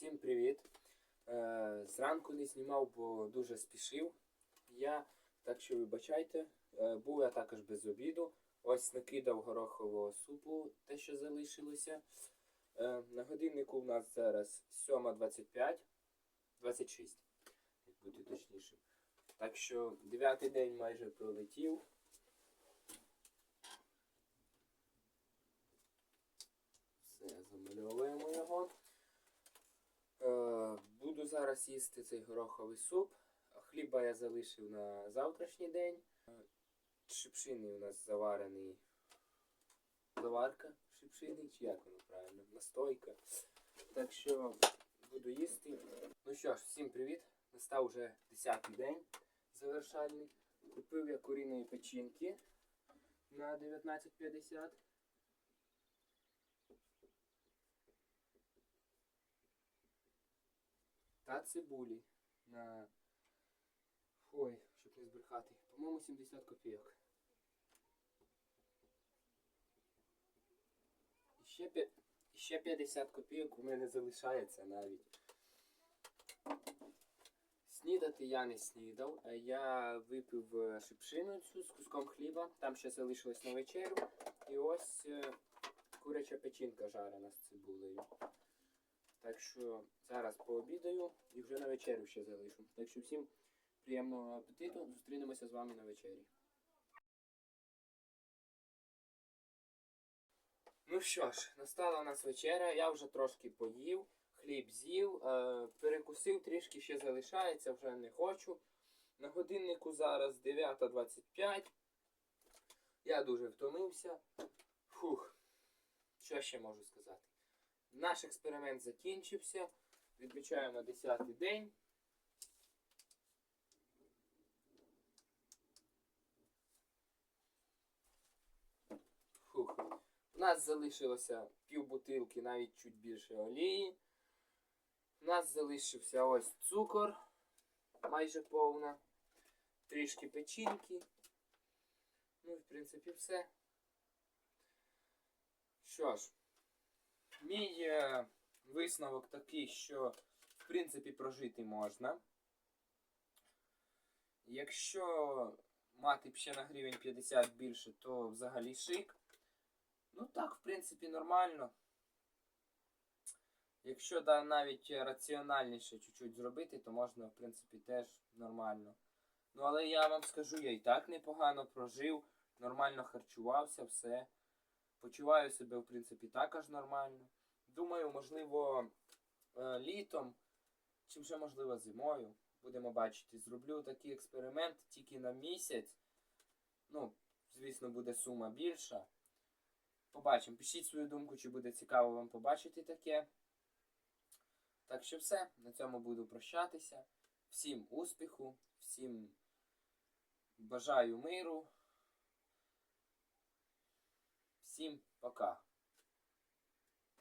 Всім привіт! Е, зранку не знімав, бо дуже спішив. Я, так що вибачайте, е, був я також без обіду. Ось накидав горохового супу, те, що залишилося. Е, на годиннику у нас зараз 7.25, 26, як бути точнішим. Так що дев'ятий день майже пролетів. Все, замальовуємо його. Е, Буду зараз їсти цей гороховий суп. Хліба я залишив на завтрашній день. Шипшини у нас заварений. Заварка шипшини, чи як воно правильно? Настойка. Так що буду їсти. Ну що ж, всім привіт. Настав вже 10-й день завершальний. Купив я куріної печінки на 19.50. та цибулі на. Ой, щоб не збрехати. По-моєму, 70 копійок. І ще, ще 50 копійок у мене залишається навіть. Снідати я не снідав, я випив е, шипшину цю з куском хліба. Там ще залишилось на вечерю. І ось е, куряча печінка жарена з цибулею. Так що зараз пообідаю і вже на вечерю ще залишу. Так що всім приємного апетиту. Зустрінемося з вами на вечері. Ну що ж, настала у нас вечеря, я вже трошки поїв, хліб з'їв, е, перекусив, трішки ще залишається, вже не хочу. На годиннику зараз 9.25. Я дуже втомився. Фух, що ще можу сказати? Наш експеримент закінчився. Відмічаємо 10-й день. У нас залишилося пів бутилки, навіть чуть більше олії. У нас залишився ось цукор, майже повна. Трішки печінки. Ну і в принципі все. Що ж. Мій е, висновок такий, що в принципі прожити можна. Якщо мати ще на гривень 50 більше, то взагалі шик. Ну так, в принципі, нормально. Якщо да, навіть раціональніше чуть-чуть зробити, то можна, в принципі, теж нормально. Ну, але я вам скажу, я і так непогано прожив, нормально харчувався, все. Почуваю себе, в принципі, також нормально. Думаю, можливо, е, літом, чи вже можливо зимою, будемо бачити. Зроблю такий експеримент тільки на місяць. Ну, звісно, буде сума більша. Побачимо. Пишіть свою думку, чи буде цікаво вам побачити таке. Так що все, на цьому буду прощатися. Всім успіху, всім бажаю миру. Всім пока.